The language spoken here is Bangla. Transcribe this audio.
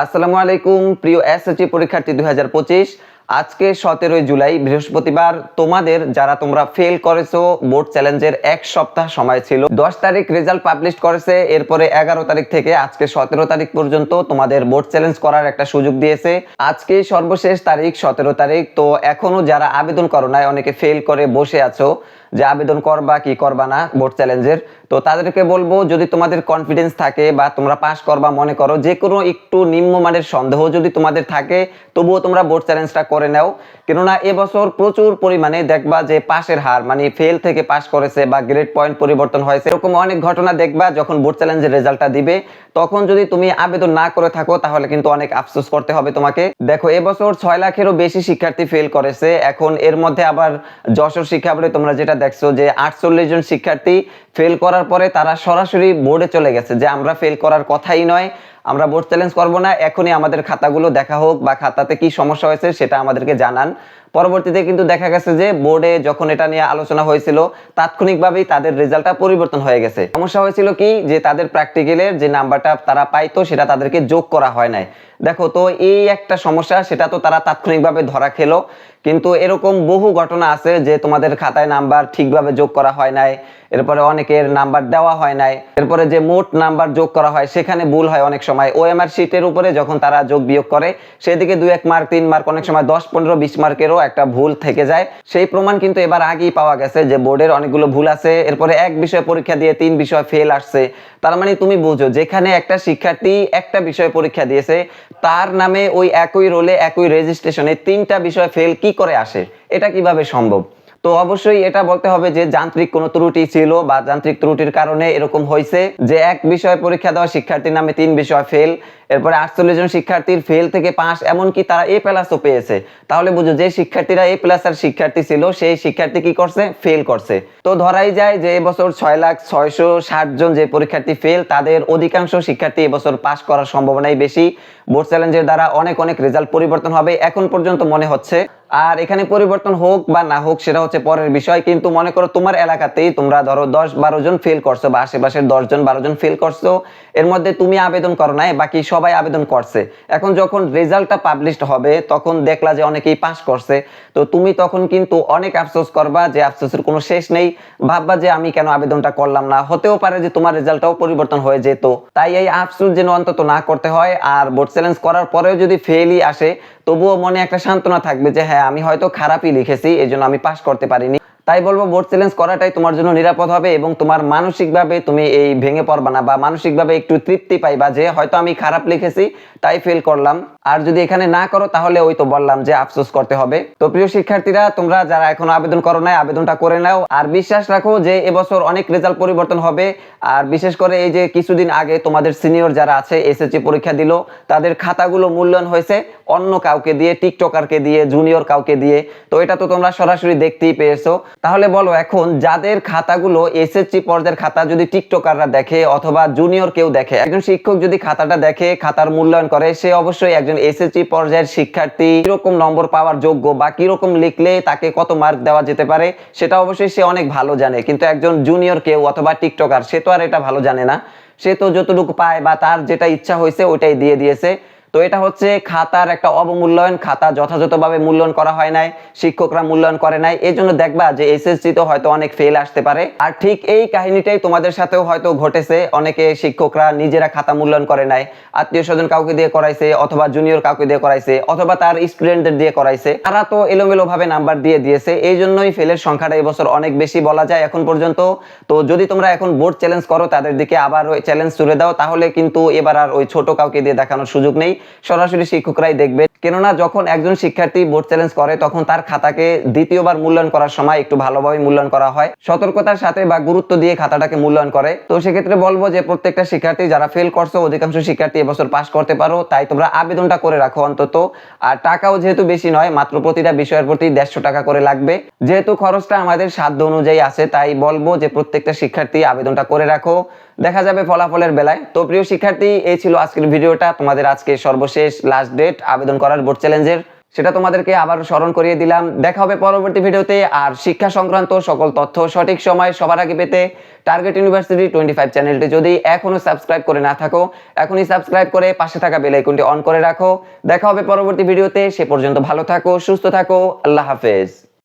আসসালামু আলাইকুম, প্রিয় এসএসসি পরীক্ষার্থী দুই হাজার পঁচিশ। আজকে সতেরোই জুলাই, বৃহস্পতিবার। তোমাদের, যারা তোমরা ফেল করেছ বোর্ড চ্যালেঞ্জের এক সপ্তাহ সময় ছিল। দশ তারিখ রেজাল্ট পাবলিশ করেছে, এরপরে এগারো তারিখ থেকে আজকে সতেরো তারিখ পর্যন্ত তোমাদের বোর্ড চ্যালেঞ্জ করার একটা সুযোগ দিয়েছে। আজকে সর্বশেষ তারিখ সতেরো তারিখ। তো এখনও যারা আবেদন করো নাই, অনেকে ফেল করে বসে আছো যে আবেদন করবা, কি করবা না বোর্ড চ্যালেঞ্জের তো তাদেরকে বলব, যদি তোমাদের কনফিডেন্স থাকে বা তোমরা পাস করবা, মনে করো যে কোনো একটু নিম্নমানের সন্দেহ যদি তোমাদের থাকে, তবুও তোমরা বোর্ড চ্যালেঞ্জটা করে নাও। কেননা এবছর প্রচুর পরিমাণে দেখবা যে পাশের হার মানে ফেল থেকে পাস করেছে বা গ্রেড পয়েন্ট পরিবর্তন হয়েছে, এরকম অনেক ঘটনা দেখবা যখন বোর্ড চ্যালেঞ্জের রেজাল্টটা দিবে। তখন যদি তুমি আবেদন না করে থাকো, তাহলে কিন্তু অনেক আফসোস করতে হবে তোমাকে। দেখো এবছর ছয় লাখেরও বেশি শিক্ষার্থী ফেল করেছে। এখন এর মধ্যে আবার যশোর শিক্ষা বোর্ডে তোমরা যেটা দেখছ যে আটচল্লিশ জন শিক্ষার্থী ফেল করার পরে তারা সরাসরি বোর্ডে চলে গেছে, যে আমরা ফেল করার কথাই নয়। আমরা বোর্ড চ্যালেঞ্জ করব না, এখনই আমাদের খাতাগুলো দেখা হোক বা খাতাতে কি সমস্যা হয়েছে সেটা আমাদেরকে জানান। পরবর্তীতে কিন্তু দেখা গেছে যে বোর্ডে যখন এটা নিয়ে আলোচনা হয়েছিল, তাৎক্ষণিকভাবেই তাদের রেজাল্টটা পরিবর্তন হয়ে গেছে। সমস্যা হয়েছিল কি? যে তাদের প্র্যাকটিক্যালের যে নাম্বারটা তারা পাইতো, সেটা তাদেরকে যোগ করা হয় নাই। দেখো তো, এই একটা সমস্যা, সেটা তো তারা তাৎক্ষণিকভাবে ধরা খেলো। কিন্তু এরকম বহু ঘটনা আছে যে তোমাদের খাতায় নাম্বার ঠিকভাবে যোগ করা হয় নাই, এরপরে অনেকের নাম্বার দেওয়া হয় নাই, এরপরে যে মোট নাম্বার যোগ করা হয়, সেখানে ভুল হয় অনেক সময়। ওএমআর শিটের উপরে যখন তারা যোগ বিয়োগ করে, সেদিকে দুই এক মার্ক তিন মার্ক অনেক সময় দশ, পনেরো, বিশ মার্কেরও একটা ভুল থেকে যায়। সেই প্রমাণ কিন্তু এবার আগেই পাওয়া গেছে যে বোর্ডের অনেকগুলো ভুল আছে। এরপরে এক বিষয় পরীক্ষা দিয়ে তিন বিষয় ফেল আসছে। তার মানে তুমি বুঝো, যেখানে একটা শিক্ষার্থী একটা বিষয় পরীক্ষা দিয়েছে, তার নামে ওই একই রোলে একই রেজিস্ট্রেশনে তিনটা বিষয় ফেল কি করে আসে? এটা কীভাবে সম্ভব? তো অবশ্যই এটা বলতে হবে যে যান্ত্রিক কোনো ত্রুটি ছিল বা যান্ত্রিক ত্রুটির কারণে এরকম হয়েছে যে এক বিষয় পরীক্ষা দেওয়া শিক্ষার্থীর নামে তিন বিষয় ফেল এরপরে আটচল্লিশ জন শিক্ষার্থীর ফেল থেকে পাস এমনকি তারা এ প্লাসও পেয়েছে। তাহলে বুঝো যে শিক্ষার্থীরা এ প্লাস আর শিক্ষার্থী ছিল, সেই শিক্ষার্থী কি করছে? ফেল করছে। তো ধরাই যায় যে এবছর ছয় লাখ ছয়শো ষাট জন যে পরীক্ষার্থী ফেল তাদের অধিকাংশ শিক্ষার্থী এবছর পাস করার সম্ভাবনাই বেশি। বোর্ড চ্যালেঞ্জের দ্বারা অনেক অনেক রেজাল্ট পরিবর্তন হবে। এখন পর্যন্ত মনে হচ্ছে আর এখানে পরিবর্তন হোক বা না হোক, সেটা হচ্ছে পরের বিষয়। কিন্তু মনে করো তোমার এলাকাতেই তোমরা ধরো দশ বারো জন ফেল করছ বা আশেপাশের দশ জন বারো জন ফেল করছ, এর মধ্যে তুমি আবেদন করো নাই, বাকি সবাই আবেদন করছে। এখন যখন রেজাল্টটা পাবলিশড হবে, তখন দেখলা যে অনেকেই পাস করছে। তো তুমি তখন কিন্তু অনেক আফসোস করবা যে আফসোসের কোনো শেষ নেই। ভাববা যে আমি কেন আবেদনটা করলাম না। হতেও পারে যে তোমার রেজাল্টটাও পরিবর্তন হয়ে যেত। তাই এই আফসোস যেন অন্তত না করতে হয়। আর বোর্ড চ্যালেঞ্জ করার পরেও যদি ফেলই আসে তবুও মনে একটা সান্ত্বনা থাকবে যে হ্যাঁ আমি হয়তো খারাপই লিখেছি এই জন্য আমি পাশ করতে পারিনি। তাই বলব বোর্ড চ্যালেঞ্জ করাটাই তোমার জন্য নিরাপদ হবে এবং তোমার মানসিকভাবে তুমি এই ভেঙে পড়বা না বা মানসিকভাবে একটু তৃপ্তি পাইবা যে হয়তো আমি খারাপ লিখেছি, তাই ফেল করলাম। আর যদি এখানে না করো, তাহলে ওই তো বললাম যে আফসোস করতে হবে। তো প্রিয় শিক্ষার্থীরা, তোমরা যারা এখনও আবেদন করো নাই, আবেদনটা করে নাও। আর বিশ্বাস রাখো যে এবছর অনেক রেজাল্ট পরিবর্তন হবে। আর বিশেষ করে এই যে কিছুদিন আগে তোমাদের সিনিয়র যারা আছে এসএসসি পরীক্ষা দিল, তাদের খাতাগুলো মূল্যায়ন হয়েছে অন্য কাউকে দিয়ে টিকটকারকে দিয়ে জুনিয়র কাউকে দিয়ে। তো এটা তো তোমরা সরাসরি দেখতেই পেয়েছ। তাহলে বলো এখন যাদের খাতাগুলো এসএসসি পর্যায়ের খাতা যদি টিকটকাররা দেখে অথবা জুনিয়র কেউ দেখে, একজন শিক্ষক যদি খাতাটা দেখে, খাতার মূল্যায়ন করে, সে অবশ্যই একজন এসএসসি পর্যায়ের শিক্ষার্থী। কীরকম নম্বর পাওয়ার যোগ্য বা কীরকম লিখলে তাকে কত মার্ক দেওয়া যেতে পারে, সেটা অবশ্যই সে অনেক ভালো জানে। কিন্তু একজন জুনিয়র কেউ অথবা টিকটকার, সে তো আর এটা ভালো জানে না। সে তো যতটুকু পায় বা তার যেটা ইচ্ছা হয়েছে, ওইটাই দিয়ে দিয়েছে। তো এটা হচ্ছে খাতার একটা অবমূল্যায়ন, খাতা যথাযথভাবে মূল্যায়ন করা হয় নাই, শিক্ষকরা মূল্যায়ন করে নাই এই জন্য দেখবা যে এসএসসি তো হয়তো অনেক ফেল আসতে পারে। আর ঠিক এই কাহিনীটাই তোমাদের সাথেও হয়তো ঘটেছে, অনেকে শিক্ষকরা নিজেরা খাতা মূল্যায়ন করে নাই, আত্মীয় স্বজন কাউকে দিয়ে করাইছে, অথবা জুনিয়র কাউকে দিয়ে করাইছে, অথবা তার স্টুডেন্টদের দিয়ে করাইছে, তারা তো এলোমেলো ভাবে নাম্বার দিয়ে দিয়েছে এই জন্যই ফেলের সংখ্যাটা এবছর অনেক বেশি বলা যায় এখন পর্যন্ত। তো যদি তোমরা এখন বোর্ড চ্যালেঞ্জ করো, তাদের দিকে আবার ওই চ্যালেঞ্জ তুলে দাও, তাহলে কিন্তু এবার আর ওই ছোট কাউকে দিয়ে দেখানোর সুযোগ নেই। সরাসরি শিক্ষকরাই দেখবে কেননা যখন একজন শিক্ষার্থী বোর্ড চ্যালেঞ্জ করে, তখন তার খাতাকে দ্বিতীয়বার মূল্যায়ন করার সময় একটু ভালোভাবে মূল্যায়ন করা হয়। সতর্কতার সাথে বা গুরুত্ব দিয়ে খাতাটাকে মূল্যায়ন করে। তো সেক্ষেত্রে বলব যে প্রত্যেকটা শিক্ষার্থী যারা ফেল করছ, অধিকাংশ শিক্ষার্থী এবছর পাস করতে পারো। তাই তোমরা আবেদনটা করে রাখো অন্তত। আর টাকাও যেহেতু বেশি নয়, মাত্র প্রতিটা বিষয়ের প্রতি দেড়শো টাকা করে লাগবে। যেহেতু খরচটা আমাদের সাধ্য অনুযায়ী আছে, তাই বলব যে প্রত্যেকটা শিক্ষার্থী আবেদনটা করে রাখো। দেখা যাবে ফলাফলের বেলায়। তো প্রিয় শিক্ষার্থী, এই ছিল আজকের ভিডিওটা। তোমাদের আজকে সর্বশেষ লাস্ট ডেট আবেদন করার বোর্ড চ্যালেঞ্জের সেটা তোমাদেরকে আবার স্মরণ করিয়ে দিলাম। দেখা হবে পরবর্তী ভিডিওতে, আর শিক্ষা সংক্রান্ত সকল তথ্য সঠিক সময় সবার আগে পেতে টার্গেট ইউনিভার্সিটি টোয়েন্টি ফাইভ চ্যানেলটি যদি এখনও সাবস্ক্রাইব করে না থাকো, এখনই সাবস্ক্রাইব করে পাশে থাকা বেল আইকনটি অন করে রাখো। দেখা হবে পরবর্তী ভিডিওতে, সে পর্যন্ত ভালো থাকো, সুস্থ থাকো, আল্লাহ হাফেজ।